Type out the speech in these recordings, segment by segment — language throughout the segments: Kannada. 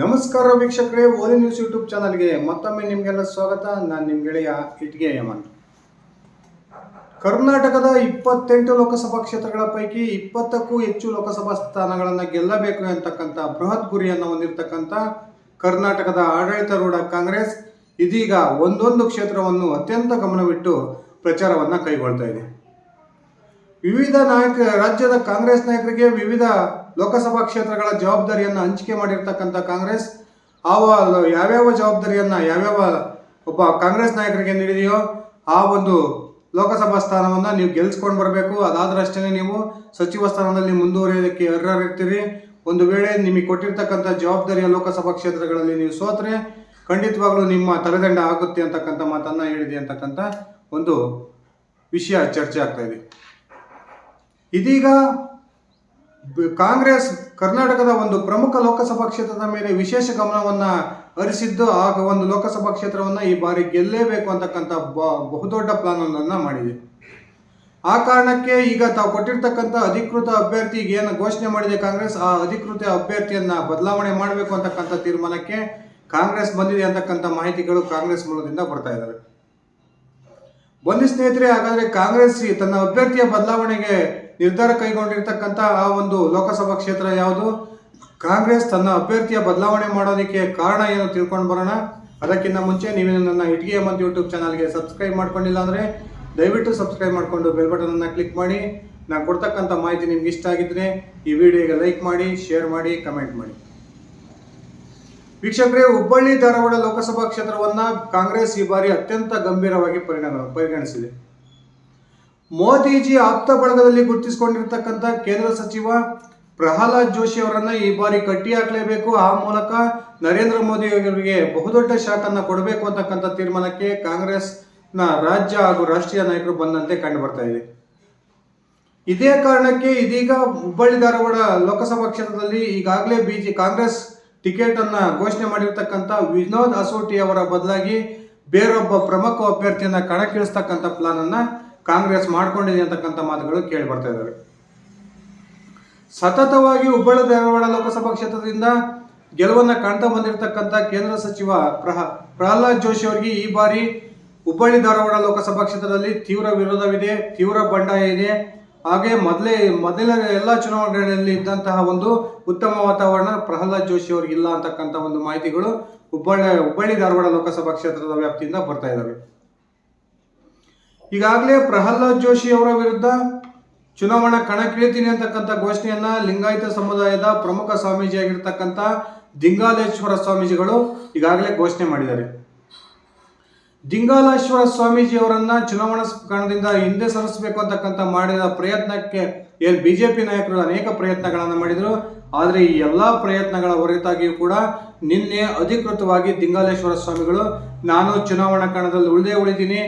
ನಮಸ್ಕಾರ ವೀಕ್ಷಕರೇ, ಓಲಿ ನ್ಯೂಸ್ ಯೂಟ್ಯೂಬ್ ಚಾನಲ್ಗೆ ಮತ್ತೊಮ್ಮೆ ನಿಮಗೆಲ್ಲ ಸ್ವಾಗತ. ನಾನು ನಿಮ್ಮ ಗೆಳೆಯ ಇಟ್ಗೆ ಯಮನ್. ಕರ್ನಾಟಕದ ಇಪ್ಪತ್ತೆಂಟು ಲೋಕಸಭಾ ಕ್ಷೇತ್ರಗಳ ಪೈಕಿ ಇಪ್ಪತ್ತಕ್ಕೂ ಹೆಚ್ಚು ಲೋಕಸಭಾ ಸ್ಥಾನಗಳನ್ನು ಗೆಲ್ಲಬೇಕು ಅಂತಕ್ಕಂಥ ಬೃಹತ್ ಗುರಿಯನ್ನು ಹೊಂದಿರತಕ್ಕಂಥ ಕರ್ನಾಟಕದ ಆಡಳಿತಾರೂಢ ಕಾಂಗ್ರೆಸ್ ಇದೀಗ ಒಂದೊಂದು ಕ್ಷೇತ್ರವನ್ನು ಅತ್ಯಂತ ಗಮನವಿಟ್ಟು ಪ್ರಚಾರವನ್ನು ಕೈಗೊಳ್ತಾ ಇದೆ. ವಿವಿಧ ನಾಯಕ, ರಾಜ್ಯದ ಕಾಂಗ್ರೆಸ್ ನಾಯಕರಿಗೆ ವಿವಿಧ ಲೋಕಸಭಾ ಕ್ಷೇತ್ರಗಳ ಜವಾಬ್ದಾರಿಯನ್ನು ಹಂಚಿಕೆ ಮಾಡಿರ್ತಕ್ಕಂಥ ಕಾಂಗ್ರೆಸ್ ಆ ಯಾವ್ಯಾವ ಜವಾಬ್ದಾರಿಯನ್ನು ಯಾವ್ಯಾವ ಒಬ್ಬ ಕಾಂಗ್ರೆಸ್ ನಾಯಕರಿಗೆ ನೀಡಿದೆಯೋ ಆ ಒಂದು ಲೋಕಸಭಾ ಸ್ಥಾನವನ್ನು ನೀವು ಗೆಲ್ಲಿಸ್ಕೊಂಡು ಬರಬೇಕು. ಅದಾದ್ರಷ್ಟೇ ನೀವು ಸಚಿವ ಸ್ಥಾನದಲ್ಲಿ ಮುಂದುವರಿಯೋದಕ್ಕೆ ಅರ್ಹರಿರ್ತೀರಿ ಒಂದು ವೇಳೆ ನಿಮಗೆ ಕೊಟ್ಟಿರ್ತಕ್ಕಂಥ ಜವಾಬ್ದಾರಿಯ ಲೋಕಸಭಾ ಕ್ಷೇತ್ರಗಳಲ್ಲಿ ನೀವು ಸೋತ್ರೆ ಖಂಡಿತವಾಗ್ಲೂ ನಿಮ್ಮ ತಲೆದಂಡ ಆಗುತ್ತೆ ಅಂತಕ್ಕಂಥ ಮಾತನ್ನು ಹೇಳಿದೆ ಅಂತಕ್ಕಂಥ ಒಂದು ವಿಷಯ ಚರ್ಚೆ ಆಗ್ತಾ ಇದೆ. ಇದೀಗ ಕಾಂಗ್ರೆಸ್ ಕರ್ನಾಟಕದ ಒಂದು ಪ್ರಮುಖ ಲೋಕಸಭಾ ಕ್ಷೇತ್ರದ ಮೇಲೆ ವಿಶೇಷ ಗಮನವನ್ನು ಹರಿಸಿದ್ದು ಆ ಒಂದು ಲೋಕಸಭಾ ಕ್ಷೇತ್ರವನ್ನ ಈ ಬಾರಿ ಗೆಲ್ಲೇಬೇಕು ಅಂತಕ್ಕಂಥ ಬಹುದೊಡ್ಡ ಪ್ಲಾನ್ ಒಂದನ್ನ ಮಾಡಿದೆ. ಆ ಕಾರಣಕ್ಕೆ ಈಗ ತಾವು ಕೊಟ್ಟಿರ್ತಕ್ಕಂಥ ಅಧಿಕೃತ ಅಭ್ಯರ್ಥಿ ಏನು ಘೋಷಣೆ ಮಾಡಿದೆ ಕಾಂಗ್ರೆಸ್, ಆ ಅಧಿಕೃತ ಅಭ್ಯರ್ಥಿಯನ್ನ ಬದಲಾವಣೆ ಮಾಡಬೇಕು ಅಂತಕ್ಕಂಥ ತೀರ್ಮಾನಕ್ಕೆ ಕಾಂಗ್ರೆಸ್ ಬಂದಿದೆ ಅಂತಕ್ಕಂಥ ಮಾಹಿತಿಗಳು ಕಾಂಗ್ರೆಸ್ ಮೂಲದಿಂದ ಬರ್ತಾ ಇದ್ದಾವೆ. ಬನ್ನಿ ಸ್ನೇಹಿತರೆ, ಹಾಗಾದ್ರೆ ಕಾಂಗ್ರೆಸ್ ತನ್ನ ಅಭ್ಯರ್ಥಿಯ ಬದಲಾವಣೆಗೆ ನಿರ್ಧಾರ ಕೈಗೊಂಡಿರ್ತಕ್ಕಂಥ ಆ ಒಂದು ಲೋಕಸಭಾ ಕ್ಷೇತ್ರ ಯಾವುದು? ಕಾಂಗ್ರೆಸ್ ತನ್ನ ಅಭ್ಯರ್ಥಿಯ ಬದಲಾವಣೆ ಮಾಡೋದಕ್ಕೆ ಕಾರಣ ಏನು ತಿಳ್ಕೊಂಡು ಬರೋಣ. ಅದಕ್ಕಿಂತ ಮುಂಚೆ ನೀವೇನು ನನ್ನ ಇಟ್ಗೆ ಮತ್ತು ಯೂಟ್ಯೂಬ್ ಚಾನಲ್ಗೆ ಸಬ್ಸ್ಕ್ರೈಬ್ ಮಾಡ್ಕೊಂಡಿಲ್ಲ ಅಂದರೆ ದಯವಿಟ್ಟು ಸಬ್ಸ್ಕ್ರೈಬ್ ಮಾಡಿಕೊಂಡು ಬೆಲ್ ಬಟನನ್ನು ಕ್ಲಿಕ್ ಮಾಡಿ. ನಾನು ಕೊಡ್ತಕ್ಕಂಥ ಮಾಹಿತಿ ನಿಮ್ಗೆ ಇಷ್ಟ ಆಗಿದ್ರೆ ಈ ವಿಡಿಯೋಗೆ ಲೈಕ್ ಮಾಡಿ, ಶೇರ್ ಮಾಡಿ, ಕಮೆಂಟ್ ಮಾಡಿ. ವೀಕ್ಷಕರೇ, ಹುಬ್ಬಳ್ಳಿ ಧಾರವಾಡ ಲೋಕಸಭಾ ಕ್ಷೇತ್ರವನ್ನ ಕಾಂಗ್ರೆಸ್ ಈ ಬಾರಿ ಅತ್ಯಂತ ಗಂಭೀರವಾಗಿ ಪರಿಣಾಮ ಪರಿಗಣಿಸಿದೆ. ಮೋದಿಜಿ ಆಪ್ತ ಬಳಗದಲ್ಲಿ ಗುರುತಿಸಿಕೊಂಡಿರ್ತಕ್ಕಂಥ ಕೇಂದ್ರ ಸಚಿವ ಪ್ರಹ್ಲಾದ್ ಜೋಶಿ ಅವರನ್ನ ಈ ಬಾರಿ ಕಟ್ಟಿ ಹಾಕಲೇಬೇಕು. ಆ ಮೂಲಕ ನರೇಂದ್ರ ಮೋದಿ ಅವರಿಗೆ ಬಹುದೊಡ್ಡ ಶಾಕ್ ಅನ್ನ ಕೊಡಬೇಕು ಅಂತಕ್ಕಂಥ ತೀರ್ಮಾನಕ್ಕೆ ಕಾಂಗ್ರೆಸ್ನ ರಾಜ್ಯ ಹಾಗೂ ರಾಷ್ಟ್ರೀಯ ನಾಯಕರು ಬಂದಂತೆ ಕಂಡು ಬರ್ತಾ ಇದೆ. ಇದೇ ಕಾರಣಕ್ಕೆ ಇದೀಗ ಹುಬ್ಬಳ್ಳಿ ಧಾರವಾಡ ಲೋಕಸಭಾ ಕ್ಷೇತ್ರದಲ್ಲಿ ಈಗಾಗಲೇ ಬಿಜೆ ಕಾಂಗ್ರೆಸ್ ಟಿಕೆಟ್ ಅನ್ನ ಘೋಷಣೆ ಮಾಡಿರ್ತಕ್ಕಂಥ ವಿನೋದ್ ಅಸೋಟಿ ಅವರ ಬದಲಾಗಿ ಬೇರೊಬ್ಬ ಪ್ರಮುಖ ಅಭ್ಯರ್ಥಿಯನ್ನ ಕಣಕ್ಕಿಳಿಸ್ತಕ್ಕಂಥ ಪ್ಲಾನ್ ಅನ್ನ ಕಾಂಗ್ರೆಸ್ ಮಾಡ್ಕೊಂಡಿದೆ ಅಂತಕ್ಕಂಥ ಮಾತುಗಳು ಕೇಳಿ ಬರ್ತಾ ಇದ್ದಾವೆ. ಸತತವಾಗಿ ಹುಬ್ಬಳ್ಳಿ ಧಾರವಾಡ ಲೋಕಸಭಾ ಕ್ಷೇತ್ರದಿಂದ ಗೆಲುವನ್ನ ಕಾಣ್ತಾ ಬಂದಿರತಕ್ಕಂಥ ಕೇಂದ್ರ ಸಚಿವ ಪ್ರಹ, ಪ್ರಹ್ಲಾದ್ ಜೋಶಿ ಅವರಿಗೆ ಈ ಬಾರಿ ಹುಬ್ಬಳ್ಳಿ ಧಾರವಾಡ ಲೋಕಸಭಾ ಕ್ಷೇತ್ರದಲ್ಲಿ ತೀವ್ರ ವಿರೋಧವಿದೆ, ತೀವ್ರ ಬಂಡಾಯ ಇದೆ. ಹಾಗೆ ಮೊದಲೇ, ಮೊದಲ ಎಲ್ಲ ಚುನಾವಣೆಗಳಲ್ಲಿ ಇದ್ದಂತಹ ಒಂದು ಉತ್ತಮ ವಾತಾವರಣ ಪ್ರಹ್ಲಾದ್ ಜೋಶಿ ಅವ್ರಿಗೆ ಇಲ್ಲ ಅಂತಕ್ಕಂಥ ಒಂದು ಮಾಹಿತಿಗಳು ಹುಬ್ಬಳ್ಳಿ ಹುಬ್ಬಳ್ಳಿ ಧಾರವಾಡ ಲೋಕಸಭಾ ಕ್ಷೇತ್ರದ ವ್ಯಾಪ್ತಿಯಿಂದ ಬರ್ತಾ ಇದ್ದಾವೆ. ಈಗಾಗಲೇ ಪ್ರಹ್ಲಾದ್ ಜೋಶಿ ಅವರ ವಿರುದ್ಧ ಚುನಾವಣಾ ಕಣಕ್ಕಿಳಿತೀನಿ ಅಂತಕ್ಕಂಥ ಘೋಷಣೆಯನ್ನ ಲಿಂಗಾಯತ ಸಮುದಾಯದ ಪ್ರಮುಖ ಸ್ವಾಮೀಜಿಯಾಗಿರ್ತಕ್ಕಂಥ ದಿಂಗಾಲೇಶ್ವರ ಸ್ವಾಮೀಜಿಗಳು ಈಗಾಗಲೇ ಘೋಷಣೆ ಮಾಡಿದ್ದಾರೆ. ದಿಂಗಾಲೇಶ್ವರ ಸ್ವಾಮೀಜಿ ಅವರನ್ನ ಚುನಾವಣಾ ಕಣದಿಂದ ಹಿಂದೆ ಸರಿಸಬೇಕು ಅಂತಕ್ಕಂಥ ಮಾಡಿದ ಪ್ರಯತ್ನಕ್ಕೆ ಏನು ಬಿಜೆಪಿ ನಾಯಕರು ಅನೇಕ ಪ್ರಯತ್ನಗಳನ್ನು ಮಾಡಿದರು. ಆದರೆ ಈ ಎಲ್ಲ ಪ್ರಯತ್ನಗಳ ಹೊರತಾಗಿಯೂ ಕೂಡ ನಿನ್ನೆ ಅಧಿಕೃತವಾಗಿ ದಿಂಗಾಲೇಶ್ವರ ಸ್ವಾಮಿಗಳು, ನಾನು ಚುನಾವಣಾ ಕಣದಲ್ಲಿ ಉಳಿದೇ ಉಳಿದೀನಿ,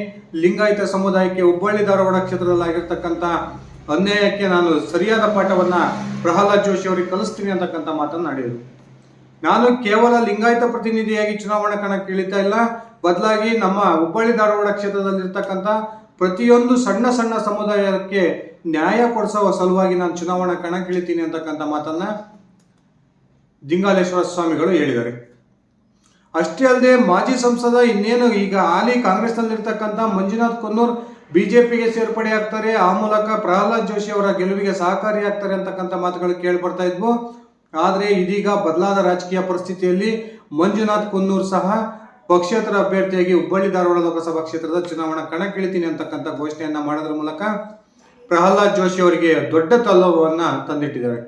ಲಿಂಗಾಯತ ಸಮುದಾಯಕ್ಕೆ ಹುಬ್ಬಳ್ಳಿ ಧಾರವಾಡ ಕ್ಷೇತ್ರದಲ್ಲಾಗಿರ್ತಕ್ಕಂಥ ಅನ್ಯಾಯಕ್ಕೆ ನಾನು ಸರಿಯಾದ ಪಾಠವನ್ನ ಪ್ರಹ್ಲಾದ್ ಜೋಶಿ ಅವರಿಗೆ ಕಲಿಸ್ತೀನಿ ಅಂತಕ್ಕಂಥ ಮಾತನ್ನು ಆಡಿದರು ನಾನು ಕೇವಲ ಲಿಂಗಾಯತ ಪ್ರತಿನಿಧಿಯಾಗಿ ಚುನಾವಣಾ ಕಣಕ್ಕೆ ಇಳಿತಾ ಇಲ್ಲ. ಬದಲಾಗಿ ನಮ್ಮ ಹುಬ್ಬಳ್ಳಿ ಧಾರವಾಡ ಕ್ಷೇತ್ರದಲ್ಲಿರ್ತಕ್ಕಂಥ ಪ್ರತಿಯೊಂದು ಸಣ್ಣ ಸಣ್ಣ ಸಮುದಾಯಕ್ಕೆ ನ್ಯಾಯ ಕೊಡಿಸೋ ಸಲುವಾಗಿ ನಾನು ಚುನಾವಣಾ ಕಣಕ್ಕಿಳಿತೀನಿ ಅಂತಕ್ಕಂಥ ಮಾತನ್ನ ದಿಂಗಾಲೇಶ್ವರ ಸ್ವಾಮಿಗಳು ಹೇಳಿದ್ದಾರೆ. ಅಷ್ಟೇ ಅಲ್ಲದೆ ಮಾಜಿ ಸಂಸದ ಇನ್ನೇನು ಈಗ ಹಾಲಿ ಕಾಂಗ್ರೆಸ್ನಲ್ಲಿರ್ತಕ್ಕಂಥ ಮಂಜುನಾಥ್ ಕೊನ್ನೂರ್ ಬಿಜೆಪಿಗೆ ಸೇರ್ಪಡೆ ಆಗ್ತಾರೆ, ಆ ಮೂಲಕ ಪ್ರಹ್ಲಾದ್ ಜೋಶಿ ಅವರ ಗೆಲುವಿಗೆ ಸಹಕಾರಿಯಾಗ್ತಾರೆ ಅಂತಕ್ಕಂಥ ಮಾತುಗಳು ಕೇಳ್ಬರ್ತಾ ಇದ್ವು. ಆದರೆ ಇದೀಗ ಬದಲಾದ ರಾಜಕೀಯ ಪರಿಸ್ಥಿತಿಯಲ್ಲಿ ಮಂಜುನಾಥ್ ಕೊನ್ನೂರ್ ಸಹ ಪಕ್ಷೇತರ ಅಭ್ಯರ್ಥಿಯಾಗಿ ಹುಬ್ಬಳ್ಳಿ ಧಾರವಾಡ ಲೋಕಸಭಾ ಕ್ಷೇತ್ರದ ಚುನಾವಣಾ ಕಣಕ್ಕಿಳಿತೀನಿ ಅಂತಕ್ಕಂಥ ಘೋಷಣೆಯನ್ನ ಮಾಡೋದ್ರ ಮೂಲಕ ಪ್ರಹ್ಲಾದ್ ಜೋಶಿ ಅವರಿಗೆ ದೊಡ್ಡ ತಲ್ಲವನ್ನ ತಂದಿಟ್ಟಿದ್ದಾರೆ.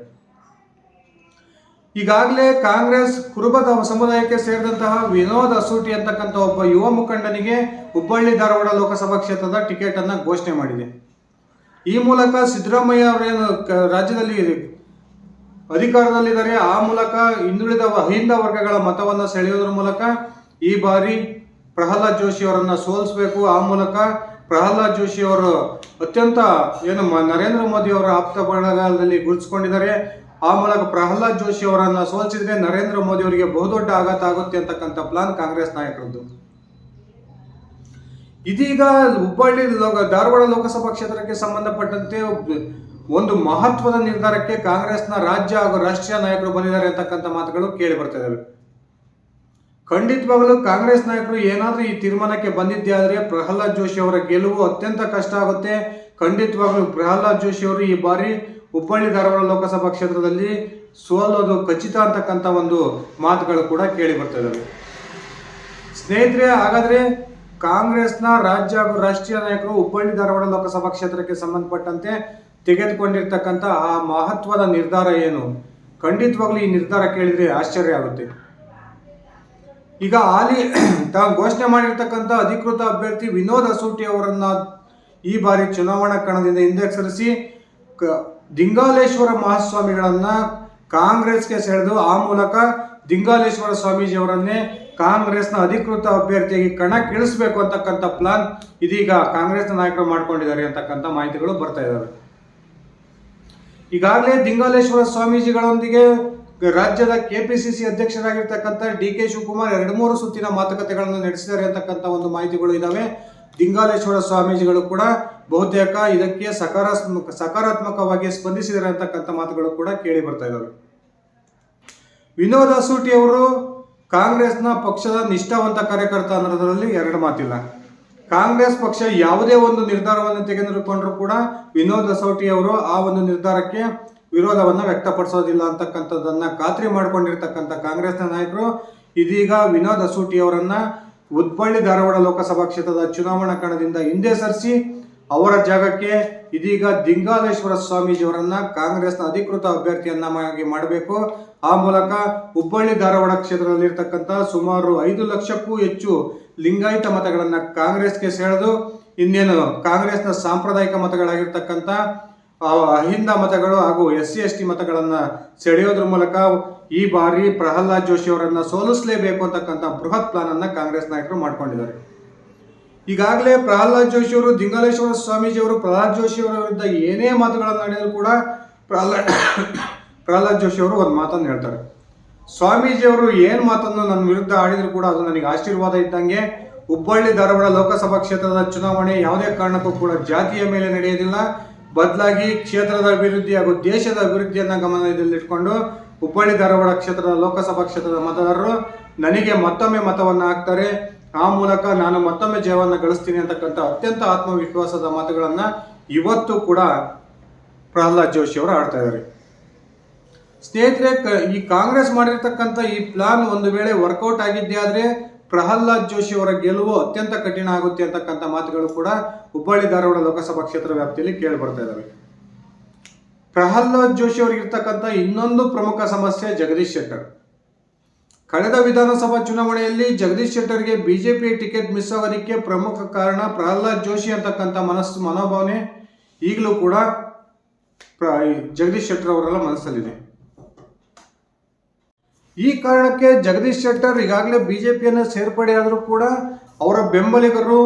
ಈಗಾಗಲೇ ಕಾಂಗ್ರೆಸ್ ಕುರುಬ ಸಮುದಾಯಕ್ಕೆ ಸೇರಿದಂತಹ ವಿನೋದ್ ಅಸೂಟಿ ಅಂತಕ್ಕಂಥ ಒಬ್ಬ ಯುವ ಮುಖಂಡನಿಗೆ ಹುಬ್ಬಳ್ಳಿ ಧಾರವಾಡ ಲೋಕಸಭಾ ಕ್ಷೇತ್ರದ ಟಿಕೆಟ್ ಅನ್ನ ಘೋಷಣೆ ಮಾಡಿದೆ. ಈ ಮೂಲಕ ಸಿದ್ದರಾಮಯ್ಯ ಅವರೇನು ರಾಜ್ಯದಲ್ಲಿ ಅಧಿಕಾರದಲ್ಲಿದ್ದಾರೆ, ಆ ಮೂಲಕ ಹಿಂದುಳಿದ ಹಿಂದ ಅಹಿಂದ ವರ್ಗಗಳ ಮತವನ್ನು ಸೆಳೆಯೋದ್ರ ಮೂಲಕ ಈ ಬಾರಿ ಪ್ರಹ್ಲಾದ್ ಜೋಶಿ ಅವರನ್ನು ಸೋಲಿಸಬೇಕು, ಆ ಮೂಲಕ ಪ್ರಹ್ಲಾದ್ ಜೋಶಿ ಅವರು ಅತ್ಯಂತ ಏನು ನರೇಂದ್ರ ಮೋದಿ ಅವರ ಆಪ್ತ ಬಣಗಾಲದಲ್ಲಿ ಗುರುತಿಸಿಕೊಂಡಿದ್ದಾರೆ. ಆ ಮೂಲಕ ಪ್ರಹ್ಲಾದ್ ಜೋಶಿ ಅವರನ್ನ ಸೋಲಿಸಿದ್ರೆ ನರೇಂದ್ರ ಮೋದಿ ಅವರಿಗೆ ಬಹುದೊಡ್ಡ ಆಘಾತ ಆಗುತ್ತೆ ಅಂತಕ್ಕಂಥ ಪ್ಲಾನ್ ಕಾಂಗ್ರೆಸ್ ನಾಯಕರದ್ದು. ಇದೀಗ ಹುಬ್ಬಳ್ಳಿ ಲೋಕ, ಧಾರವಾಡ ಲೋಕಸಭಾ ಕ್ಷೇತ್ರಕ್ಕೆ ಸಂಬಂಧಪಟ್ಟಂತೆ ಒಂದು ಮಹತ್ವದ ನಿರ್ಧಾರಕ್ಕೆ ಕಾಂಗ್ರೆಸ್ನ ರಾಜ್ಯ ಹಾಗೂ ರಾಷ್ಟ್ರೀಯ ನಾಯಕರು ಬಂದಿದ್ದಾರೆ ಅಂತಕ್ಕಂಥ ಮಾತುಗಳು ಕೇಳಿ ಬರ್ತಾ ಖಂಡಿತವಾಗಲೂ ಕಾಂಗ್ರೆಸ್ ನಾಯಕರು ಏನಾದರೂ ಈ ತೀರ್ಮಾನಕ್ಕೆ ಬಂದಿದ್ದೆ ಆದರೆ ಪ್ರಹ್ಲಾದ್ ಜೋಶಿ ಅವರ ಗೆಲುವು ಅತ್ಯಂತ ಕಷ್ಟ ಆಗುತ್ತೆ. ಖಂಡಿತವಾಗಲೂ ಪ್ರಹ್ಲಾದ್ ಜೋಶಿ ಅವರು ಈ ಬಾರಿ ಹುಬ್ಬಳ್ಳಿ ಧಾರವಾಡ ಲೋಕಸಭಾ ಕ್ಷೇತ್ರದಲ್ಲಿ ಸೋಲೋದು ಖಚಿತ ಅಂತಕ್ಕಂಥ ಒಂದು ಮಾತುಗಳು ಕೂಡ ಕೇಳಿ ಬರ್ತಾ ಸ್ನೇಹಿತರೆ, ಹಾಗಾದ್ರೆ ಕಾಂಗ್ರೆಸ್ನ ರಾಜ್ಯ ಹಾಗೂ ರಾಷ್ಟ್ರೀಯ ನಾಯಕರು ಹುಬ್ಬಳ್ಳಿ ಧಾರವಾಡ ಲೋಕಸಭಾ ಕ್ಷೇತ್ರಕ್ಕೆ ಸಂಬಂಧಪಟ್ಟಂತೆ ತೆಗೆದುಕೊಂಡಿರ್ತಕ್ಕಂಥ ಆ ಮಹತ್ವದ ನಿರ್ಧಾರ ಏನು? ಖಂಡಿತವಾಗ್ಲೂ ಈ ನಿರ್ಧಾರ ಕೇಳಿದ್ರೆ ಆಶ್ಚರ್ಯ ಆಗುತ್ತೆ. ಈಗ ಹಾಲಿ ತಾವು ಘೋಷಣೆ ಮಾಡಿರ್ತಕ್ಕಂಥ ಅಧಿಕೃತ ಅಭ್ಯರ್ಥಿ ವಿನೋದ್ ಅಸೂಟಿ ಅವರನ್ನ ಈ ಬಾರಿ ಚುನಾವಣಾ ಕಣದಿಂದ ಹಿಂದೆ ಸರಿಸಿ ಕ- ದಿಂಗಾಲೇಶ್ವರ ಮಹಾಸ್ವಾಮಿಗಳನ್ನ ಕಾಂಗ್ರೆಸ್ಗೆ ಸೆಳೆದು ಆ ಮೂಲಕ ದಿಂಗಾಲೇಶ್ವರ ಸ್ವಾಮೀಜಿಯವರನ್ನೇ ಕಾಂಗ್ರೆಸ್ನ ಅಧಿಕೃತ ಅಭ್ಯರ್ಥಿಯಾಗಿ ಕಣಕ್ಕಿಳಿಸ್ಬೇಕು ಅಂತಕ್ಕಂಥ ಪ್ಲಾನ್ ಇದೀಗ ಕಾಂಗ್ರೆಸ್ನ ನಾಯಕರು ಮಾಡಿಕೊಂಡಿದ್ದಾರೆ ಅಂತಕ್ಕಂಥ ಮಾಹಿತಿಗಳು ಬರ್ತಾ ಇದ್ದಾವೆ. ಈಗಾಗಲೇ ದಿಂಗಾಲೇಶ್ವರ ಸ್ವಾಮೀಜಿಗಳೊಂದಿಗೆ ರಾಜ್ಯದ ಕೆಪಿಸಿಸಿ ಅಧ್ಯಕ್ಷರಾಗಿರ್ತಕ್ಕಂಥ ಡಿ ಕೆ ಶಿವಕುಮಾರ್ ಎರಡು ಮೂರು ಸುತ್ತಿನ ಮಾತುಕತೆಗಳನ್ನು ನಡೆಸಿದ್ದಾರೆ ಅಂತಕ್ಕಂಥ ಒಂದು ಮಾಹಿತಿಗಳು ಇದಾವೆ. ದಿಂಗಾಲೇಶ್ವರ ಸ್ವಾಮೀಜಿಗಳು ಕೂಡ ಬಹುತೇಕ ಇದಕ್ಕೆ ಸಕಾರಾತ್ಮಕ ಸಕಾರಾತ್ಮಕವಾಗಿ ಸ್ಪಂದಿಸಿದ್ದಾರೆ ಅಂತಕ್ಕಂಥ ಮಾತುಗಳು ಕೂಡ ಕೇಳಿ ಬರ್ತಾ ಇದ್ದಾವೆ ವಿನೋದ್ ಅಸೂಟಿ ಅವರು ಕಾಂಗ್ರೆಸ್ನ ಪಕ್ಷದ ನಿಷ್ಠಾವಂತ ಕಾರ್ಯಕರ್ತ ಅನ್ನೋದರಲ್ಲಿ ಎರಡು ಮಾತಿಲ್ಲ. ಕಾಂಗ್ರೆಸ್ ಪಕ್ಷ ಯಾವುದೇ ಒಂದು ನಿರ್ಧಾರವನ್ನು ತೆಗೆದುಕೊಂಡರೂ ಕೂಡ ವಿನೋದ್ ಅಸೌಟಿ ಅವರು ಆ ಒಂದು ನಿರ್ಧಾರಕ್ಕೆ ವಿರೋಧವನ್ನ ವ್ಯಕ್ತಪಡಿಸೋದಿಲ್ಲ ಅಂತಕ್ಕಂಥದ್ದನ್ನ ಖಾತ್ರಿ ಮಾಡಿಕೊಂಡಿರ್ತಕ್ಕಂಥ ಕಾಂಗ್ರೆಸ್ನ ನಾಯಕರು, ಇದೀಗ ವಿನೋದ್ ಅಸೂಟಿ ಅವರನ್ನು ಉದ್ಬಳ್ಳಿ ಧಾರವಾಡ ಲೋಕಸಭಾ ಕ್ಷೇತ್ರದ ಚುನಾವಣಾ ಕಣದಿಂದ ಹಿಂದೆ ಸರಿಸಿ ಅವರ ಜಾಗಕ್ಕೆ ಇದೀಗ ದಿಂಗಾಲೇಶ್ವರ ಸ್ವಾಮೀಜಿ ಅವರನ್ನ ಕಾಂಗ್ರೆಸ್ನ ಅಧಿಕೃತ ಅಭ್ಯರ್ಥಿಯನ್ನಾಗಿ ಮಾಡಬೇಕು. ಆ ಮೂಲಕ ಹುಬ್ಬಳ್ಳಿ ಧಾರವಾಡ ಕ್ಷೇತ್ರದಲ್ಲಿರ್ತಕ್ಕಂಥ ಸುಮಾರು ಐದು ಲಕ್ಷಕ್ಕೂ ಹೆಚ್ಚು ಲಿಂಗಾಯತ ಮತಗಳನ್ನ ಕಾಂಗ್ರೆಸ್ಗೆ ಸೆಳೆದು ಇನ್ನೇನು ಕಾಂಗ್ರೆಸ್ನ ಸಾಂಪ್ರದಾಯಿಕ ಮತಗಳಾಗಿರ್ತಕ್ಕಂಥ ಅಹಿಂದ ಮತಗಳು ಹಾಗೂ ಎಸ್ ಸಿ ಎಸ್ ಟಿ ಮತಗಳನ್ನು ಸೆಳೆಯೋದ್ರ ಮೂಲಕ ಈ ಬಾರಿ ಪ್ರಹ್ಲಾದ್ ಜೋಶಿ ಅವರನ್ನು ಸೋಲಿಸಲೇಬೇಕು ಅಂತಕ್ಕಂಥ ಬೃಹತ್ ಪ್ಲಾನ್ ಅನ್ನ ಕಾಂಗ್ರೆಸ್ ನಾಯಕರು ಮಾಡ್ಕೊಂಡಿದ್ದಾರೆ. ಈಗಾಗಲೇ ಪ್ರಹ್ಲಾದ್ ಜೋಶಿ ಅವರು, ದಿಂಗಲೇಶ್ವರ ಸ್ವಾಮೀಜಿ ಅವರು, ಪ್ರಹ್ಲಾದ್ ಜೋಶಿ ಅವರ ವಿರುದ್ಧ ಏನೇ ಮಾತುಗಳನ್ನು ನಡೆದರೂ ಕೂಡ ಪ್ರಹ್ಲಾದ್ ಪ್ರಹ್ಲಾದ್ ಜೋಶಿ ಅವರು ಒಂದು ಮಾತನ್ನು ಹೇಳ್ತಾರೆ. ಸ್ವಾಮೀಜಿ ಅವರು ಏನು ಮಾತನ್ನು ನನ್ನ ವಿರುದ್ಧ ಆಡಿದರೂ ಕೂಡ ಅದು ನನಗೆ ಆಶೀರ್ವಾದ ಇದ್ದಂಗೆ ಹುಬ್ಬಳ್ಳಿ ಧಾರವಾಡ ಲೋಕಸಭಾ ಕ್ಷೇತ್ರದ ಚುನಾವಣೆ ಯಾವುದೇ ಕಾರಣಕ್ಕೂ ಕೂಡ ಜಾತಿಯ ಮೇಲೆ ನಡೆಯೋದಿಲ್ಲ ಬದಲಾಗಿ ಕ್ಷೇತ್ರದ ಅಭಿವೃದ್ಧಿ ಹಾಗೂ ದೇಶದ ಅಭಿವೃದ್ಧಿಯನ್ನು ಗಮನದಲ್ಲಿಟ್ಕೊಂಡು ಹುಬ್ಬಳ್ಳಿ ಧಾರವಾಡ ಕ್ಷೇತ್ರದ ಲೋಕಸಭಾ ಕ್ಷೇತ್ರದ ಮತದಾರರು ನನಗೆ ಮತ್ತೊಮ್ಮೆ ಮತವನ್ನು ಹಾಕ್ತಾರೆ. ಆ ಮೂಲಕ ನಾನು ಮತ್ತೊಮ್ಮೆ ಜಯವನ್ನು ಗಳಿಸ್ತೀನಿ ಅಂತಕ್ಕಂಥ ಅತ್ಯಂತ ಆತ್ಮವಿಶ್ವಾಸದ ಮಾತುಗಳನ್ನ ಇವತ್ತು ಕೂಡ ಪ್ರಹ್ಲಾದ್ ಜೋಶಿ ಅವರು ಆಡ್ತಾ ಇದ್ದಾರೆ. ಸ್ನೇಹಿತರೆ ಈ ಕಾಂಗ್ರೆಸ್ ಮಾಡಿರ್ತಕ್ಕಂಥ ಈ ಪ್ಲಾನ್ ಒಂದು ವೇಳೆ ವರ್ಕೌಟ್ ಆಗಿದ್ದೇ ಆದ್ರೆ ಪ್ರಹ್ಲಾದ್ ಜೋಶಿ ಅವರ ಗೆಲುವು ಅತ್ಯಂತ ಕಠಿಣ ಆಗುತ್ತೆ ಅಂತಕ್ಕಂಥ ಮಾತುಗಳು ಕೂಡ ಹುಬ್ಬಳ್ಳಿ ಧಾರವಾಡ ಲೋಕಸಭಾ ಕ್ಷೇತ್ರ ವ್ಯಾಪ್ತಿಯಲ್ಲಿ ಕೇಳಿ ಬರ್ತಾ ಇದ್ದಾವೆ ಪ್ರಹ್ಲಾದ್ ಜೋಶಿ ಅವರಿಗಿರ್ತಕ್ಕಂಥ ಇನ್ನೊಂದು ಪ್ರಮುಖ ಸಮಸ್ಯೆ ಜಗದೀಶ್ ಶೆಟ್ಟರ್. ಕಳೆದ ವಿಧಾನಸಭಾ ಚುನಾವಣೆಯಲ್ಲಿ ಜಗದೀಶ್ ಶೆಟ್ಟರ್ಗೆ ಬಿಜೆಪಿ ಟಿಕೆಟ್ ಮಿಸ್ ಆಗೋದಕ್ಕೆ ಪ್ರಮುಖ ಕಾರಣ ಪ್ರಹ್ಲಾದ್ ಜೋಶಿ ಅಂತಕ್ಕಂಥ ಮನಸ್ಸು, ಮನೋಭಾವನೆ ಈಗಲೂ ಕೂಡ ಜಗದೀಶ್ ಶೆಟ್ಟರ್ ಅವರೆಲ್ಲ ಮನಸ್ಸಲ್ಲಿದೆ. ಈ ಕಾರಣಕ್ಕೆ ಜಗದೀಶ್ ಶೆಟ್ಟರ್ ಈಗಾಗಲೇ ಬಿಜೆಪಿಯನ್ನು ಸೇರ್ಪಡೆಯಾದರೂ ಕೂಡ ಅವರ ಬೆಂಬಲಿಗರು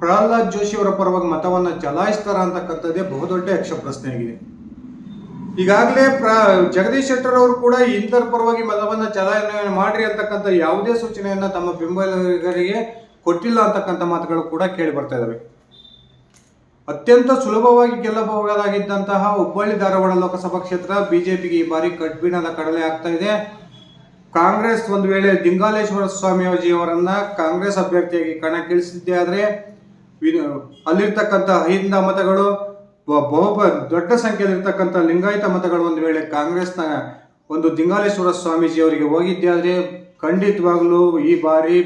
ಪ್ರಹ್ಲಾದ್ ಜೋಶಿ ಅವರ ಪರವಾಗಿ ಮತವನ್ನು ಚಲಾಯಿಸ್ತಾರ ಅಂತಕ್ಕಂಥದ್ದೇ ಬಹುದೊಡ್ಡ ಯಕ್ಷ ಪ್ರಶ್ನೆಯಾಗಿದೆ ಈಗಾಗಲೇ ಪ್ರ, ಜಗದೀಶ್ ಶೆಟ್ಟರ್ ಅವರು ಕೂಡ ಇಂಥರ ಪರವಾಗಿ ಮತವನ್ನು ಚಲಾವಣೆ ಮಾಡ್ರಿ ಅಂತಕ್ಕಂಥ ಯಾವುದೇ ಸೂಚನೆಯನ್ನು ತಮ್ಮ ಬೆಂಬಲಿಗರಿಗೆ ಕೊಟ್ಟಿಲ್ಲ ಅಂತಕ್ಕಂಥ ಮಾತುಗಳು ಕೂಡ ಕೇಳಿ ಬರ್ತಾ ಇದ್ದಾವೆ ಅತ್ಯಂತ ಸುಲಭವಾಗಿ ಗೆಲ್ಲಬಹುದಾಗಿದ್ದಂತಹ ಹುಬ್ಬಳ್ಳಿ ಧಾರವಾಡ ಲೋಕಸಭಾ ಕ್ಷೇತ್ರ ಬಿಜೆಪಿಗೆ ಈ ಬಾರಿ ಕಡ್ಬಿಣದ ಕಡಲೆ ಆಗ್ತಾ ಇದೆ. ಕಾಂಗ್ರೆಸ್ ಒಂದು ವೇಳೆ ದಿಂಗಾಲೇಶ್ವರ ಸ್ವಾಮೀಜಿ ಅವರನ್ನ ಕಾಂಗ್ರೆಸ್ ಅಭ್ಯರ್ಥಿಯಾಗಿ ಕಣಕ್ಕಿಳಿಸಿದ್ದೇ ಆದರೆ ಅಲ್ಲಿರ್ತಕ್ಕಂಥ ಅಹಿಂದ ಮತಗಳು ಬ- ಬಹು ದೊಡ್ಡ ಸಂಖ್ಯೆಯಲ್ಲಿರ್ತಕ್ಕಂಥ ಲಿಂಗಾಯತ ಮತಗಳು ಒಂದು ವೇಳೆ ಕಾಂಗ್ರೆಸ್ನ ಒಂದು ದಿಂಗಾಲೇಶ್ವರ ಸ್ವಾಮೀಜಿ ಅವರಿಗೆ ಹೋಗಿದ್ದೇ ಆದರೆ, ಖಂಡಿತವಾಗ್ಲೂ ಈ ಬಾರಿ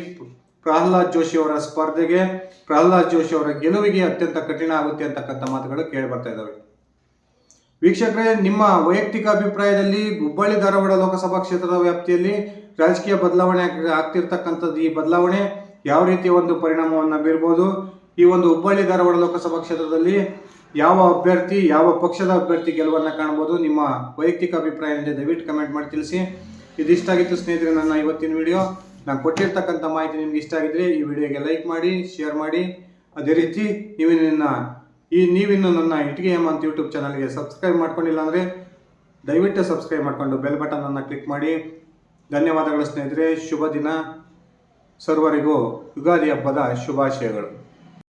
ಪ್ರಹ್ಲಾದ್ ಜೋಶಿ ಅವರ ಸ್ಪರ್ಧೆಗೆ, ಪ್ರಹ್ಲಾದ್ ಜೋಶಿ ಅವರ ಗೆಲುವಿಗೆ ಅತ್ಯಂತ ಕಠಿಣ ಆಗುತ್ತೆ ಅಂತಕ್ಕಂಥ ಮಾತುಗಳು ಕೇಳಿ ಬರ್ತಾ ಇದ್ದಾವೆ. ವೀಕ್ಷಕರೇ, ನಿಮ್ಮ ವೈಯಕ್ತಿಕ ಅಭಿಪ್ರಾಯದಲ್ಲಿ ಹುಬ್ಬಳ್ಳಿ ಧಾರವಾಡ ಲೋಕಸಭಾ ಕ್ಷೇತ್ರದ ವ್ಯಾಪ್ತಿಯಲ್ಲಿ ರಾಜಕೀಯ ಬದಲಾವಣೆ ಆಗ್- ಆಗ್ತಿರ್ತಕ್ಕಂಥದ್ದು ಈ ಬದಲಾವಣೆ ಯಾವ ರೀತಿಯ ಒಂದು ಪರಿಣಾಮವನ್ನು ಬೀರ್ಬೋದು? ಈ ಒಂದು ಹುಬ್ಬಳ್ಳಿ ಧಾರವಾಡ ಲೋಕಸಭಾ ಕ್ಷೇತ್ರದಲ್ಲಿ ಯಾವ ಅಭ್ಯರ್ಥಿ, ಯಾವ ಪಕ್ಷದ ಅಭ್ಯರ್ಥಿ ಗೆಲುವನ್ನು ಕಾಣ್ಬೋದು? ನಿಮ್ಮ ವೈಯಕ್ತಿಕ ಅಭಿಪ್ರಾಯ ದಯವಿಟ್ಟು ಕಮೆಂಟ್ ಮಾಡಿ ತಿಳಿಸಿ. ಇದಿಷ್ಟ ಆಗಿತ್ತು ಸ್ನೇಹಿತರೆ, ನನ್ನ ಇವತ್ತಿನ ವಿಡಿಯೋ. ನಾನು ಕೊಟ್ಟಿರ್ತಕ್ಕಂಥ ಮಾಹಿತಿ ನಿಮ್ಗೆ ಇಷ್ಟ ಆಗಿದ್ರೆ ಈ ವಿಡಿಯೋಗೆ ಲೈಕ್ ಮಾಡಿ, ಶೇರ್ ಮಾಡಿ. ಅದೇ ರೀತಿ ನೀವು ನನ್ನ ಈ ನೀವಿನ್ನು ನನ್ನ ಇಟ್ಟಿಗೆ ಎಂ ಅಂತ ಯೂಟ್ಯೂಬ್ ಚಾನಲ್ಗೆ ಸಬ್ಸ್ಕ್ರೈಬ್ ಮಾಡ್ಕೊಂಡಿಲ್ಲ ಅಂದರೆ ದಯವಿಟ್ಟು ಸಬ್ಸ್ಕ್ರೈಬ್ ಮಾಡಿಕೊಂಡು ಬೆಲ್ ಬಟನನ್ನು ಕ್ಲಿಕ್ ಮಾಡಿ. ಧನ್ಯವಾದಗಳು ಸ್ನೇಹಿತರೆ, ಶುಭ ದಿನ. ಸರ್ವರಿಗೂ ಯುಗಾದಿ ಹಬ್ಬದ ಶುಭಾಶಯಗಳು.